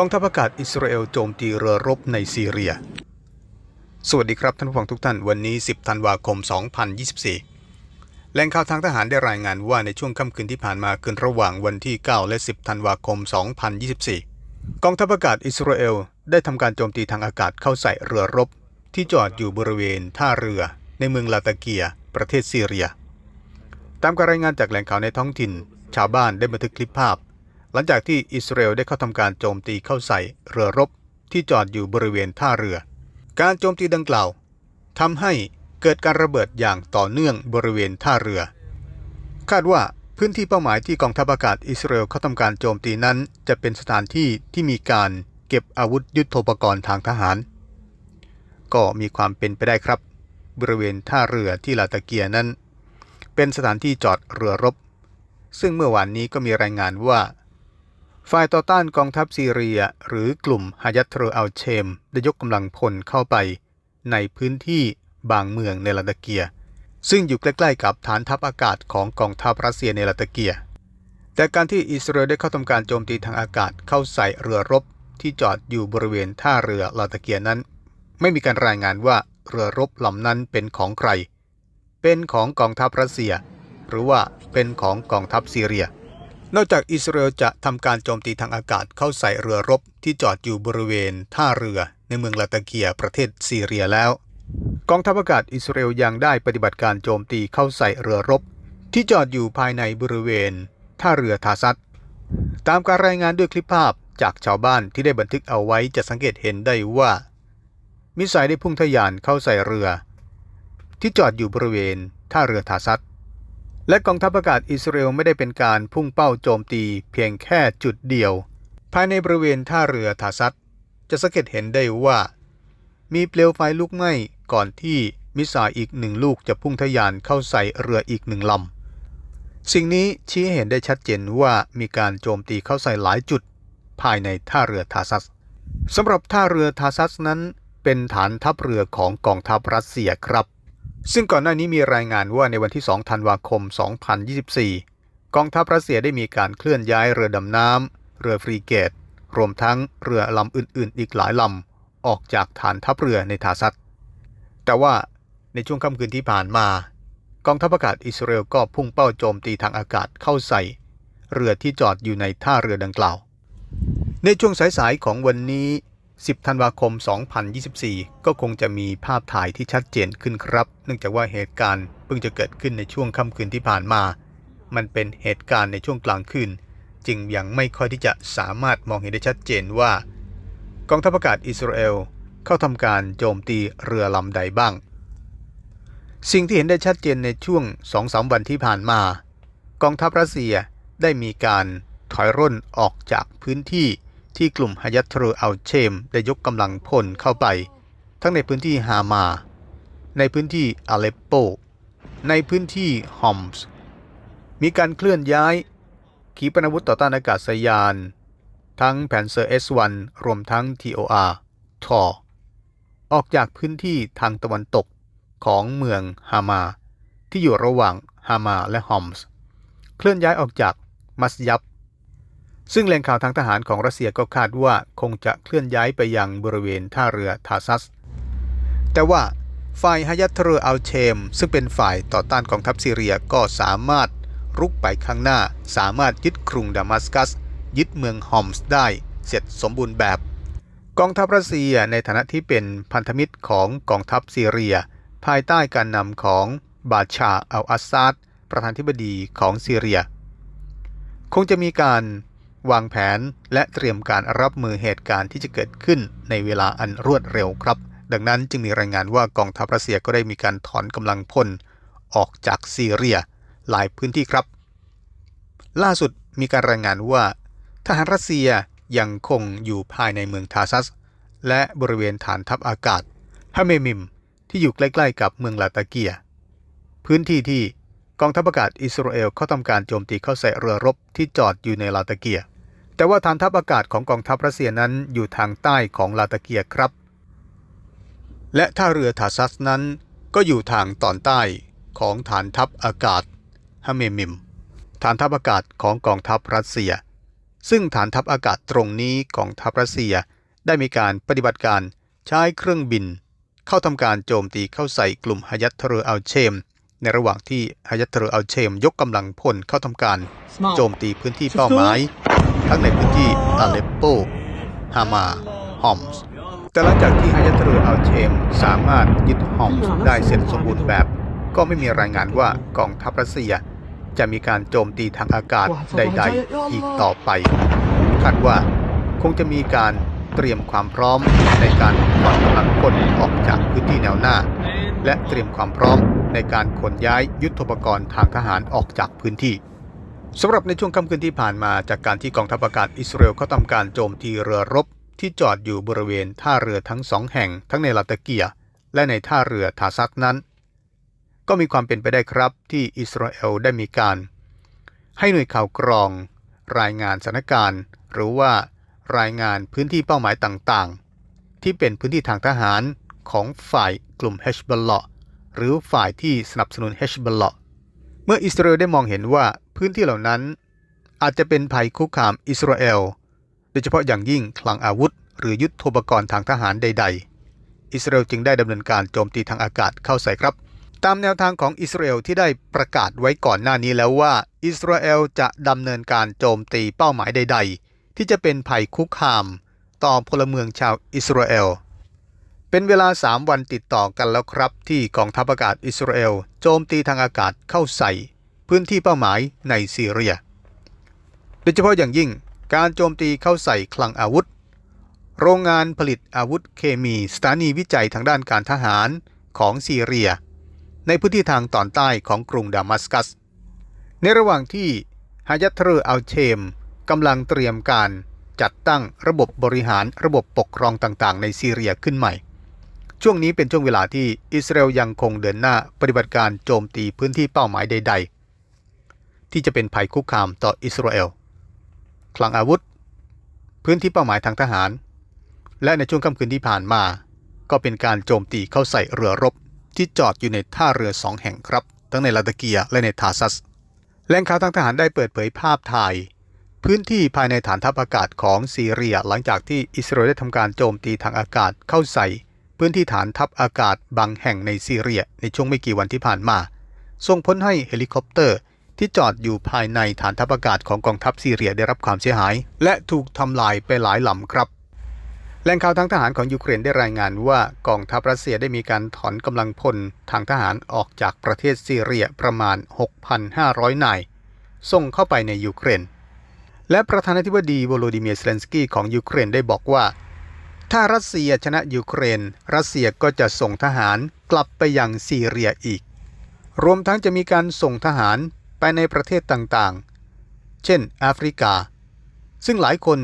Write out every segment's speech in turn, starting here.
กองทัพอากาศอิสราเอลโจมตีเรือรบในซีเรีย สวัสดีครับท่านผู้ฟังทุกท่าน วันนี้ 10 ธันวาคม 2024 แหล่งข่าวทางทหารได้รายงานว่าในช่วงค่ำคืนที่ผ่านมาคืนระหว่างวันที่ 9 และ 10 ธันวาคม 2024 กองทัพอากาศอิสราเอลได้ทำการโจมตีทางอากาศเข้าใส่เรือรบ ที่จอดอยู่บริเวณท่าเรือ ในเมืองลาตาเกีย ประเทศซีเรีย ตามการรายงานจากแหล่งข่าวในท้องถิ่น ชาวบ้านได้บันทึกคลิปภาพ หลังจากที่อิสราเอลได้เข้าทำการโจมตีเข้าใส่เรือรบที่จอดอยู่บริเวณท่าเรือ การโจมตีดังกล่าวทำให้เกิดการระเบิดอย่างต่อเนื่องบริเวณท่าเรือ คาดว่าพื้นที่เป้าหมายที่กองทัพอากาศอิสราเอลเข้าทำการโจมตีนั้นจะเป็นสถานที่ที่มีการเก็บอาวุธยุโทโธปกรณ์ทางทหาร ก็มีความเป็นไปได้ครับ บริเวณท่าเรือที่ลาตาเกียนั้น เป็นสถานที่จอดเรือรบ ซึ่งเมื่อวานนี้ก็มีรายงานว่า ฝ่ายต่อต้านกองทัพซีเรีย หรือกลุ่มฮายัตเทอร์อัลเชม ได้ยกกำลังพลเข้าไป ในพื้นที่บางเมืองในลาตเกีย ซึ่งอยู่ใกล้ๆกับฐานทัพอากาศของกองทัพรัสเซียในลาตเกีย แต่การที่อิสราเอลได้เข้าทำการโจมตีทางอากาศเข้าใส่เรือรบที่จอดอยู่บริเวณท่าเรือลาตเกียนั้น ไม่มีการรายงานว่าเรือรบลำนั้นเป็นของใคร เป็นของกองทัพรัสเซีย หรือว่าเป็นของกองทัพซีเรีย นอกจากอิสราเอลจะทำการโจมตีทางอากาศเข้าใส่เรือรบที่จอดอยู่บริเวณท่าเรือในเมืองลาตาเกียประเทศซีเรียแล้ว กองทัพอากาศอิสราเอลยังได้ปฏิบัติการโจมตีเข้าใส่เรือรบ ที่จอดอยู่ภายในบริเวณ ท่าเรือทาซัดตามการรายงานด้วยคลิปภาพจากชาวบ้านที่ได้บันทึกเอาไว้จะสังเกตเห็นได้ว่า มิสไซล์ได้พุ่งทะยานเข้าใส่เรือ ที่จอดอยู่บริเวณท่าเรือทาซัด และกองทัพอากาศอิสราเอลไม่ได้เป็นการพุ่งเป้าโจมตีเพียงแค่จุดเดียว ภายในบริเวณท่าเรือทาซัดจะสังเกตเห็นได้ว่า มีเปลวไฟลุกไหม้ก่อนที่มิสไซล์อีกหนึ่งลูกจะพุ่งทะยานเข้าใส่เรืออีกหนึ่งลำ สิ่งนี้ชี้เห็นได้ชัดเจนว่ามีการโจมตีเข้าใส่หลายจุด ภายในท่าเรือทาซัสสำหรับท่าเรือทาซัสนั้น เป็นฐานทัพเรือของกองทัพรัสเซียครับ ซึ่งก่อนหน้านี้มีรายงานว่าในวันที่ 2 ธันวาคม 2024 กองทัพรัสเซียได้มีการเคลื่อนย้ายเรือดำน้ำ เรือฟรีเกต รวมทั้งเรือลำอื่น ๆ อีกหลายลำ ออกจากฐานทัพเรือในทาซัสแต่ว่าในช่วงค่ำคืนที่ผ่านมา กองทัพอากาศอิสราเอลก็พุ่งเป้าโจมตีทางอากาศเข้าใส่ เรือที่จอดอยู่ในท่าเรือดังกล่าว ในช่วงสายๆของวันนี้ 10 ธันวาคม 2024 ก็คงจะมีภาพถ่ายที่ชัดเจนขึ้นครับ เนื่องจากว่าเหตุการณ์เพิ่งจะเกิดขึ้นในช่วงค่ำคืนที่ผ่านมา มันเป็นเหตุการณ์ในช่วงกลางคืน จึงยังไม่ค่อยที่จะสามารถมองเห็นได้ชัดเจนว่า กองทัพอากาศอิสราเอลเข้าทำการโจมตีเรือลำใดบ้าง สิ่งที่เห็นได้ชัดเจนในช่วง 2-3 วันที่ผ่านมา กองทัพรัสเซียได้มีการถอยร่นออกจากพื้นที่ ที่กลุ่มฮายัตเทอร์อัลเชมได้ยกกำลังพลเข้าไป ทั้งในพื้นที่ฮามา ในพื้นที่อาเลปโป ในพื้นที่ฮอมส์ มีการเคลื่อนย้าย ขีปนาวุธต่อต้านอากาศยาน ทั้งแผนเซอร์ S1 รวมทั้ง TOR ทอออกจากพื้นที่ทางตะวันตกของเมืองฮามา ที่อยู่ระหว่างฮามาและฮอมส์ เคลื่อนย้ายออกจากมัสยับ ซึ่งแหล่งข่าวทางทหารของรัสเซียก็คาดว่าคงจะเคลื่อนย้ายไปยังบริเวณท่าเรือทาซัส แต่ว่าฝ่ายฮายัตเทอร์อัลเชม ซึ่งเป็นฝ่ายต่อต้านกองทัพซีเรียก็สามารถรุกไปข้างหน้า สามารถยึดกรุงดามัสกัส ยึดเมืองฮอมส์ได้เสร็จสมบูรณ์แบบ กองทัพรัสเซียในฐานะที่เป็นพันธมิตรของกองทัพซีเรีย ภายใต้การนำของบาชาอัลอาซาดประธานธิบดีของซีเรีย คงจะมีการ วางแผน และเตรียมการรับมือเหตุการณ์ที่จะเกิดขึ้นในเวลาอันรวดเร็วครับ ดังนั้นจึงมีรายงานว่ากองทัพรัสเซียก็ได้มีการถอนกำลังพลออกจากซีเรีย หลายพื้นที่ครับ ล่าสุดมีการรายงานว่า ทหารรัสเซียยังคงอยู่ภายในเมืองทาซัส และบริเวณฐานทัพอากาศฮาเมมิม ที่อยู่ใกล้ๆกับเมืองลาตาเกีย พื้นที่ที่กองทัพอากาศอิสราเอลเข้าทำการโจมตีเข้าใส่เรือรบที่จอดอยู่ในลาตาเกีย แต่ว่าฐานทัพอากาศของกองทัพรัสเซียนั้นอยู่ทางใต้ของลาตาเกียครับ และท่าเรือทาซัสนั้นก็อยู่ทางตอนใต้ของฐานทัพอากาศฮาเมมิม ฐานทัพอากาศของกองทัพรัสเซีย ซึ่งฐานทัพอากาศตรงนี้ของทัพรัสเซียได้มีการปฏิบัติการใช้เครื่องบิน เข้าทำการโจมตีเข้าใส่กลุ่มฮยัตเทอร์อัลเชม ในระหว่างที่ฮยัตเทอร์อัลเชม ยกกำลังพลเข้าทำการ โจมตีพื้นที่เป้าหมาย ทั้งในพื้นที่อาเลปโป ฮามา ฮอมส์ แต่หลังจากที่ฮายาตเรืออัลเชมสามารถยึดฮอมส์ได้เสร็จสมบูรณ์แบบ ก็ไม่มีรายงานว่ากองทัพรัสเซีย จะมีการโจมตีทางอากาศใด ๆ อีกต่อไป คาดว่าคงจะมีการเตรียมความพร้อมในการถอนกำลังพลออกจากพื้นที่แนวหน้า และเตรียมความพร้อมในการขนย้ายยุทโธปกรณ์ทางทหารออกจากพื้นที่ สำหรับในช่วงค่ำคืนที่ผ่านมาจากการที่กองทัพอากาศอิสราเอลเขาทำการโจมตีเรือรบที่จอดอยู่บริเวณท่าเรือทั้งสองแห่ง ทั้งในลาตเกียและในท่าเรือทาซักนั้น ก็มีความเป็นไปได้ครับที่อิสราเอลได้มีการ ให้หน่วยข่าวกรอง รายงานสถานการณ์ หรือว่ารายงานพื้นที่เป้าหมายต่างๆ ที่เป็นพื้นที่ทางทหารของฝ่ายกลุ่มเฮชบอลเลาะหรือฝ่ายที่สนับสนุนเฮชบอลเลาะเมื่ออิสราเอลได้มองเห็นว่า พื้นที่เหล่านั้น อาจจะเป็นภัยคุกคามอิสราเอล โดยเฉพาะอย่างยิ่งคลังอาวุธ หรือยุทโธปกรณ์ทางทหารใด ๆ อิสราเอลจึงได้ดำเนินการโจมตีทางอากาศเข้าใส่ครับ ตามแนวทางของอิสราเอลที่ได้ประกาศไว้ก่อนหน้านี้แล้วว่า อิสราเอลจะดำเนินการโจมตีเป้าหมายใด ๆ ที่จะเป็นภัยคุกคาม ต่อพลเมืองชาวอิสราเอลเป็นเวลา 3 วันติดต่อกันแล้วครับ ที่กองทัพอากาศอิสราเอลโจมตีทางอากาศเข้าใส่ พื้นที่เป้าหมายในซีเรีย โดยเฉพาะอย่างยิ่งการโจมตีเข้าใส่คลังอาวุธ โรงงานผลิตอาวุธเคมีสถานีวิจัยทางด้านการทหารของซีเรีย ในพื้นที่ทางตอนใต้ของกรุงดามัสกัส ในระหว่างที่ฮายัตเทอร์อัลเชมกำลังเตรียมการจัดตั้งระบบบริหารระบบปกครองต่างๆ ในซีเรียขึ้นใหม่ ช่วงนี้เป็นช่วงเวลาที่อิสราเอลยังคงเดินหน้าปฏิบัติการโจมตีพื้นที่เป้าหมายใดๆ ที่จะเป็นภัยคุกคามต่ออิสราเอล คลังอาวุธ พื้นที่เป้าหมายทางทหาร และในช่วงค่ำคืนที่ผ่านมา ก็เป็นการโจมตีเข้าใส่เรือรบ ที่จอดอยู่ในท่าเรือสองแห่งครับ ทั้งในลาตเกียและในทาซัสแหล่งข่าวทางทหารได้เปิดเผยภาพถ่าย พื้นที่ภายในฐานทัพอากาศของซีเรียหลังจากที่อิสราเอลได้ทำการโจมตีทางอากาศเข้าใส่พื้นที่ฐานทัพอากาศบางแห่งในซีเรียในช่วงไม่กี่วันที่ผ่านมา ส่งผลให้เฮลิคอปเตอร์ ที่จอดอยู่ภายในฐานทัพอากาศของกองทัพซีเรียได้รับความเสียหาย และถูกทำลายไปหลายลำครับแหล่งข่าวทางทหารของยูเครนได้รายงานว่ากองทัพรัสเซียได้มีการถอนกำลังพลทางทหารออกจากประเทศซีเรียประมาณ 6,500 นาย ส่งเข้าไปในยูเครน และประธานาธิบดีโวโลดิเมียร์เซเลนสกี้ของยูเครนได้บอกว่า ถ้ารัสเซียชนะยูเครน รัสเซียก็จะส่งทหารกลับไปยังซีเรียอีก รวมทั้งจะมีการส่งทหาร ไปในประเทศต่างๆ เช่นแอฟริกา ซึ่งหลายคน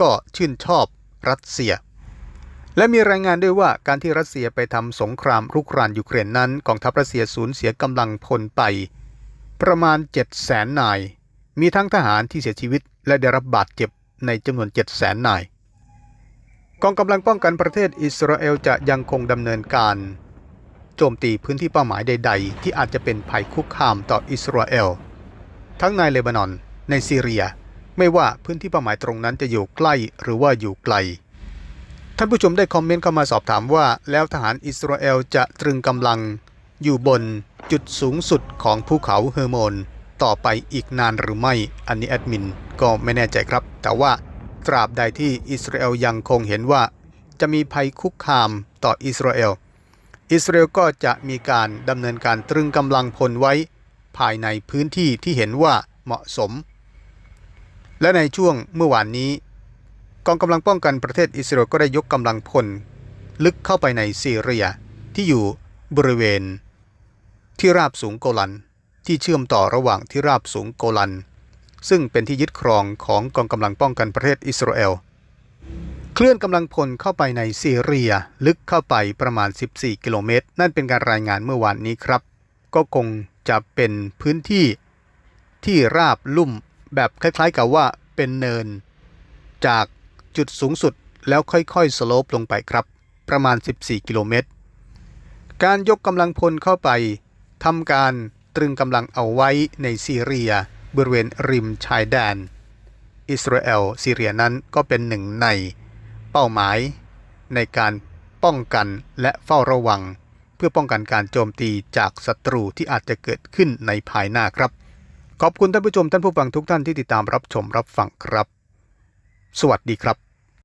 ก็ชื่นชอบรัสเซีย และมีรายงานด้วยว่าการที่รัสเซียไปทำสงครามรุกรานยูเครนนั้นกองทัพรัสเซียสูญเสียกำลังพลไป ประมาณ 7 0 0แสนนาย มีทั้งทหารที่เสียชีวิตและได้รับบาดเจ็บในจำนวน 7 0 0แสนนาย กองกำลังป้องกันประเทศอิสราเอลจะยังคงดำเนินการ โจมตีพื้นที่เป้าหมายใด ๆ ที่อาจจะเป็นภัยคุกคามต่ออิสราเอล ทั้งในเลบานอน ในซีเรีย ไม่ว่าพื้นที่เป้าหมายตรงนั้นจะอยู่ใกล้หรือว่าอยู่ไกล ท่านผู้ชมได้คอมเมนต์เข้ามาสอบถามว่า แล้วทหารอิสราเอลจะตรึงกำลัง อยู่บนจุดสูงสุดของภูเขาเฮอร์โมนต่อไปอีกนานหรือไม่ อันนี้แอดมินก็ไม่แน่ใจครับ แต่ว่าตราบใดที่อิสราเอลยังคงเห็นว่า จะมีภัยคุกคามต่ออิสราเอล อิสราเอลก็จะมีการดำเนินการตรึงกำลังพลไว้ภายในพื้นที่ที่เห็นว่าเหมาะสม และในช่วงเมื่อวานนี้ กองกำลังป้องกันประเทศอิสราเอลก็ได้ยกกำลังพล ลึกเข้าไปในซีเรียที่อยู่บริเวณ ที่ราบสูงโกลัน ที่เชื่อมต่อระหว่างที่ราบสูงโกลัน ซึ่งเป็นที่ยึดครองของกองกำลังป้องกันประเทศอิสราเอล เคลื่อนกำลังพลเข้าไปในซีเรีย ลึกเข้าไปประมาณ 14 กิโลเมตร นั่นเป็นการรายงานเมื่อวานนี้ครับ ก็คงจะเป็นพื้นที่ที่ราบลุ่มแบบคล้ายๆกับว่าเป็นเนิน จากจุดสูงสุดแล้วค่อยๆสโลปลงไปครับ ประมาณ 14 กิโลเมตร การยกกำลังพลเข้าไปทำการตรึงกำลังเอาไว้ในซีเรีย บริเวณริมชายแดน อิสราเอลซีเรียนั้นก็เป็นหนึ่งใน เป้าหมาย ในการป้องกันและเฝ้าระวัง เพื่อป้องกันการโจมตีจากศัตรูที่อาจจะเกิดขึ้นในภายหน้าครับ ขอบคุณท่านผู้ชมท่านผู้ฟังทุกท่านที่ติดตามรับชมรับฟังครับ สวัสดีครับ